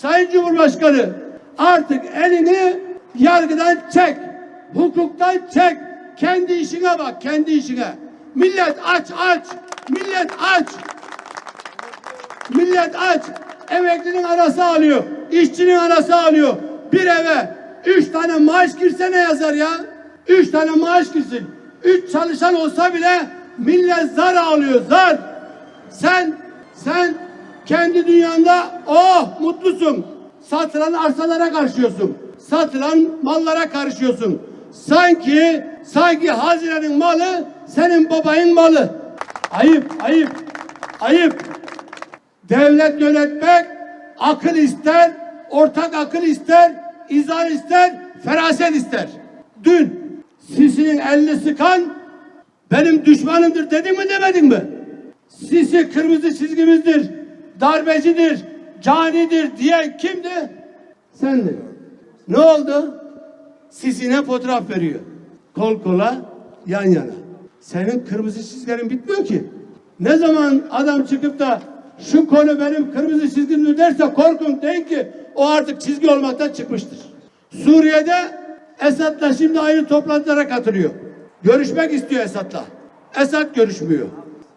Sayın Cumhurbaşkanı artık elini yargıdan çek. Hukuktan çek. Kendi işine bak, kendi işine. Millet aç aç. Millet aç. Millet aç. Emeklinin arası alıyor. işçinin arası alıyor. Bir eve üç tane maaş girse ne yazar ya? Üç tane maaş girsin. Üç çalışan olsa bile millet zar alıyor zar. Sen sen kendi dünyanda oh mutlusun. Satılan arsalara karışıyorsun. Satılan mallara karışıyorsun. Sanki sanki hazinenin malı senin babayın malı. Ayıp ayıp ayıp. Devlet yönetmek akıl ister, ortak akıl ister, izah ister, feraset ister. Dün Sisi'nin elini sıkan benim düşmanımdır dedin mi demedin mi? Sisi kırmızı çizgimizdir, darbecidir, canidir diyen kimdi? Sendin. Ne oldu? Sisi'ne fotoğraf veriyor. Kol kola, yan yana. Senin kırmızı çizgilerin bitmiyor ki. Ne zaman adam çıkıp da şu konu benim kırmızı çizgimdir derse korkun deyin ki o artık çizgi olmaktan çıkmıştır. Suriye'de Esad'la şimdi aynı toplantılara katılıyor. Görüşmek istiyor Esad'la. Esad görüşmüyor.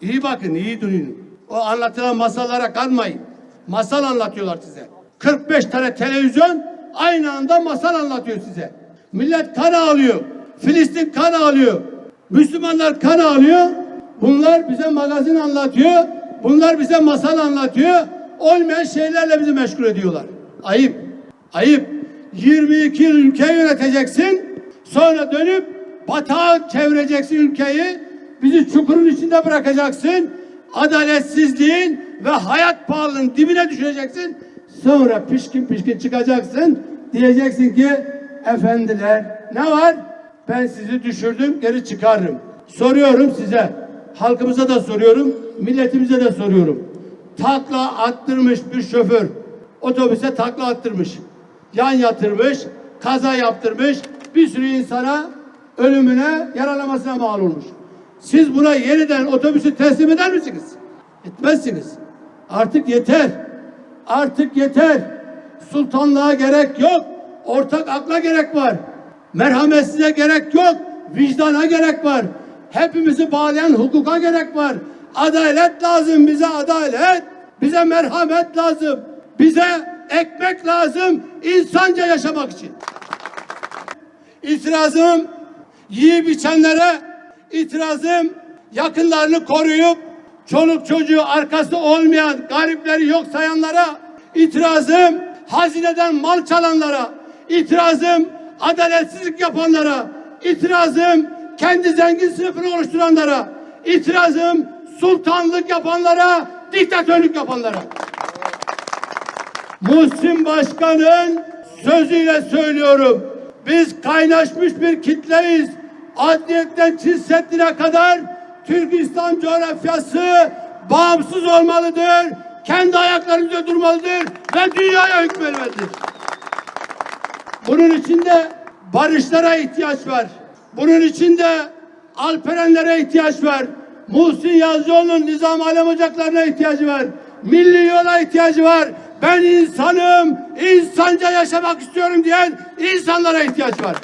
İyi bakın, iyi duyun. O anlatılan masallara kanmayın. Masal anlatıyorlar size. 45 tane televizyon aynı anda masal anlatıyor size. Millet kan ağlıyor. Filistin kan ağlıyor. Müslümanlar kan ağlıyor. Bunlar bize magazin anlatıyor. Bunlar bize masal anlatıyor. Olmayan şeylerle bizi meşgul ediyorlar. Ayıp. Ayıp. 22 yıl ülkeyi yöneteceksin. Sonra dönüp batağa çevireceksin ülkeyi. Bizi çukurun içinde bırakacaksın. Adaletsizliğin ve hayat pahalılığının dibine düşeceksin. Sonra pişkin pişkin çıkacaksın. Diyeceksin ki efendiler ne var? Ben sizi düşürdüm geri çıkarırım. Soruyorum size. Halkımıza da soruyorum. Milletimize de soruyorum. Takla attırmış bir şoför. Otobüse takla attırmış. Yan yatırmış. Kaza yaptırmış. Bir sürü insana ölümüne, yaralamasına mal olmuş. Siz buna yeniden otobüsü teslim eder misiniz? Etmezsiniz. Artık yeter. Artık yeter. Sultanlığa gerek yok. Ortak akla gerek var. Merhametsize gerek yok. Vicdana gerek var. Hepimizi bağlayan hukuka gerek var. Adalet lazım bize adalet. Bize merhamet lazım. Bize ekmek lazım insanca yaşamak için. İtirazım yiyip içenlere, itirazım yakınlarını koruyup çoluk çocuğu arkası olmayan garipleri yok sayanlara, itirazım hazineden mal çalanlara, itirazım adaletsizlik yapanlara, itirazım kendi zengin sınıfını oluşturanlara, itirazım sultanlık yapanlara, diktatörlük yapanlara. Muhsin Başkan'ın sözüyle söylüyorum. Biz kaynaşmış bir kitleyiz. Adliyetten Çizsettin'e kadar Türk İslam coğrafyası bağımsız olmalıdır. Kendi ayaklarında durmalıdır ve dünyaya hükmetmelidir. Bunun içinde barışlara ihtiyaç var. Bunun içinde Alperenlere ihtiyaç var. Muhsin Yazıcıoğlu'nun Nizam Alem Ocaklarına ihtiyacı var. Milli yola ihtiyacı var. Ben insanım, insanca yaşamak istiyorum diyen insanlara ihtiyaç var.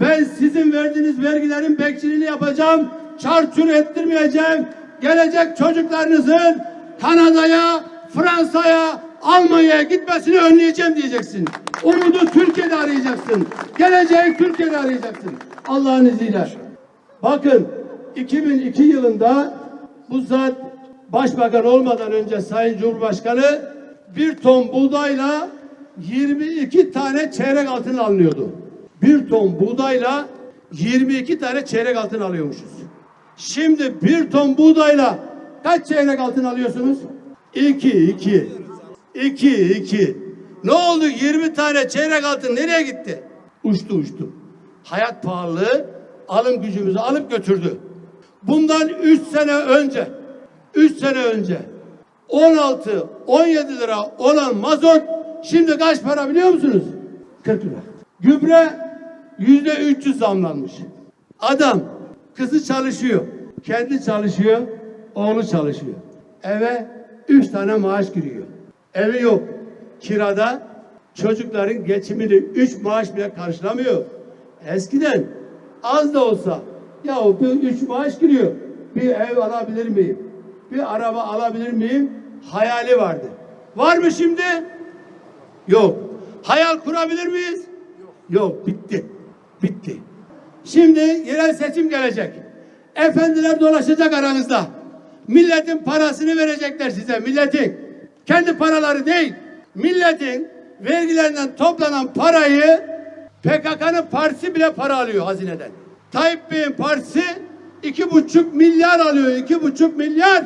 Ben sizin verdiğiniz vergilerin bekçiliğini yapacağım. Çarçur ettirmeyeceğim. Gelecek çocuklarınızın Kanada'ya, Fransa'ya, Almanya'ya gitmesini önleyeceğim diyeceksin. Umudu Türkiye'de arayacaksın. Geleceği Türkiye'de arayacaksın. Allah'ın izniyle. Bakın 2002 yılında bu zat başbakan olmadan önce Sayın Cumhurbaşkanı bir ton buğdayla 22 tane çeyrek altın alınıyordu. Bir ton buğdayla 22 tane çeyrek altın alıyormuşuz. Şimdi bir ton buğdayla kaç çeyrek altın alıyorsunuz? 2, 2. 2, 2. Ne oldu? 20 tane çeyrek altın nereye gitti? Uçtu uçtu. Hayat pahalılığı alım gücümüzü alıp götürdü. Bundan 3 sene önce 3 sene önce 16 17 lira olan mazot şimdi kaç para biliyor musunuz? 40 lira. Gübre yüzde 300 zamlanmış. Adam kızı çalışıyor. Kendi çalışıyor. Oğlu çalışıyor. Eve 3 tane maaş giriyor. Evi yok. Kirada çocukların geçimini üç maaş bile karşılamıyor. Eskiden az da olsa ya bir üç maaş giriyor. Bir ev alabilir miyim? Bir araba alabilir miyim? Hayali vardı. Var mı şimdi? Yok. Hayal kurabilir miyiz? Yok. Bitti. Bitti. Şimdi yerel seçim gelecek. Efendiler dolaşacak aranızda. Milletin parasını verecekler size. Milletin. Kendi paraları değil. Milletin vergilerinden toplanan parayı PKK'nın partisi bile para alıyor hazineden. Tayyip Bey'in partisi iki buçuk milyar alıyor. iki buçuk milyar.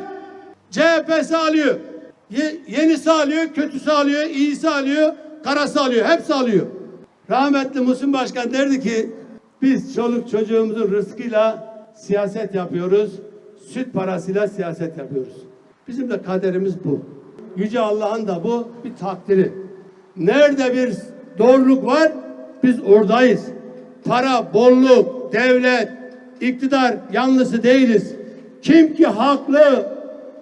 CHP'si alıyor. Ye- yenisi alıyor, kötüsü alıyor, iyisi alıyor, karası alıyor. Hepsi alıyor. Rahmetli Muhsin Başkan derdi ki biz çoluk çocuğumuzun rızkıyla siyaset yapıyoruz. Süt parasıyla siyaset yapıyoruz. Bizim de kaderimiz bu. Yüce Allah'ın da bu bir takdiri. Nerede bir doğruluk var biz oradayız. Para, bolluk, devlet, iktidar yanlısı değiliz. Kim ki haklı,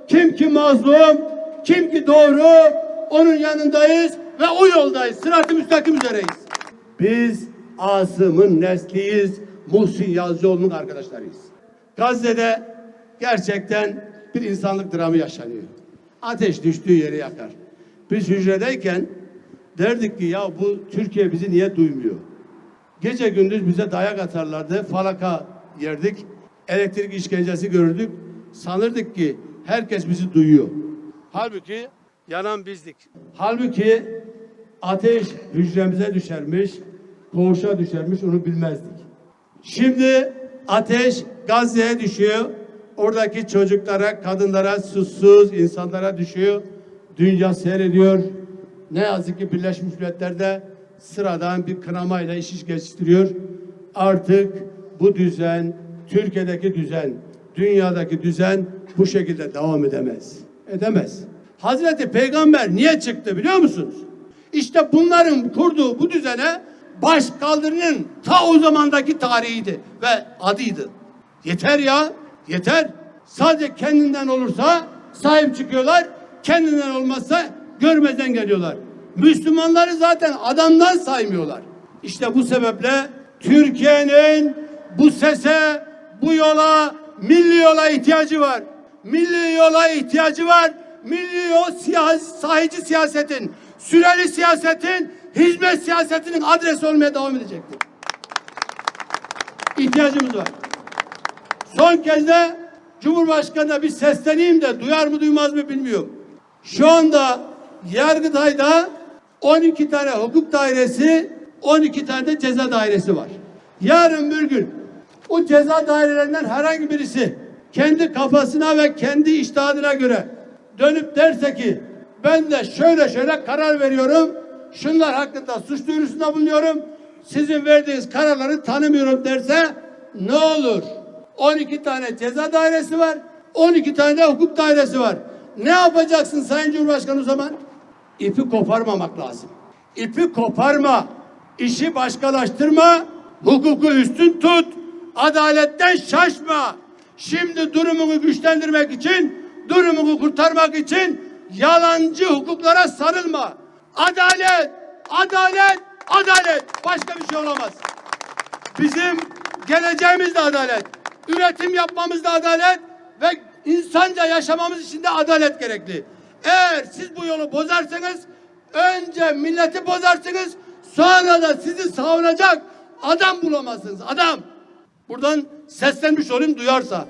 kim ki mazlum, kim ki doğru onun yanındayız ve o yoldayız. Sırat-ı müstakim üzereyiz. Biz Asım'ın nesliyiz. Muhsin Yazıcıoğlu'nun arkadaşlarıyız. Gazze'de gerçekten bir insanlık dramı yaşanıyor. Ateş düştüğü yeri yakar. Biz hücredeyken derdik ki ya bu Türkiye bizi niye duymuyor? Gece gündüz bize dayak atarlardı. Falaka yerdik. Elektrik işkencesi görürdük. Sanırdık ki herkes bizi duyuyor. Halbuki yanan bizdik. Halbuki ateş hücremize düşermiş, koğuşa düşermiş onu bilmezdik. Şimdi ateş Gazze'ye düşüyor. Oradaki çocuklara, kadınlara, susuz insanlara düşüyor. Dünya seyrediyor. Ne yazık ki Birleşmiş Milletler'de sıradan bir kınamayla iş iş geçiştiriyor. Artık bu düzen, Türkiye'deki düzen, dünyadaki düzen bu şekilde devam edemez. Edemez. Hazreti Peygamber niye çıktı biliyor musunuz? İşte bunların kurduğu bu düzene baş kaldırının ta o zamandaki tarihiydi ve adıydı. Yeter ya, yeter. Sadece kendinden olursa sahip çıkıyorlar, kendinden olmazsa görmezden geliyorlar. Müslümanları zaten adamdan saymıyorlar. İşte bu sebeple Türkiye'nin bu sese, bu yola, milli yola ihtiyacı var. Milli yola ihtiyacı var. Milli yol siyasi, sahici siyasetin, süreli siyasetin, hizmet siyasetinin adresi olmaya devam edecektir. İhtiyacımız var. Son kez de Cumhurbaşkanı'na bir sesleneyim de duyar mı duymaz mı bilmiyorum. Şu anda Yargıtay'da 12 tane hukuk dairesi, 12 tane de ceza dairesi var. Yarın bir gün o ceza dairelerinden herhangi birisi kendi kafasına ve kendi iştihadına göre dönüp derse ki ben de şöyle şöyle karar veriyorum. Şunlar hakkında suç duyurusunda bulunuyorum. Sizin verdiğiniz kararları tanımıyorum derse ne olur? 12 tane ceza dairesi var. 12 tane de hukuk dairesi var. Ne yapacaksın Sayın Cumhurbaşkanı o zaman? İpi koparmamak lazım. İpi koparma. işi başkalaştırma. Hukuku üstün tut. Adaletten şaşma. Şimdi durumunu güçlendirmek için, durumunu kurtarmak için yalancı hukuklara sarılma. Adalet, adalet, adalet. Başka bir şey olamaz. Bizim geleceğimiz de adalet. Üretim yapmamız da adalet ve insanca yaşamamız için de adalet gerekli. Eğer siz bu yolu bozarsanız önce milleti bozarsınız sonra da sizi savunacak adam bulamazsınız. Adam. Buradan seslenmiş olayım duyarsa.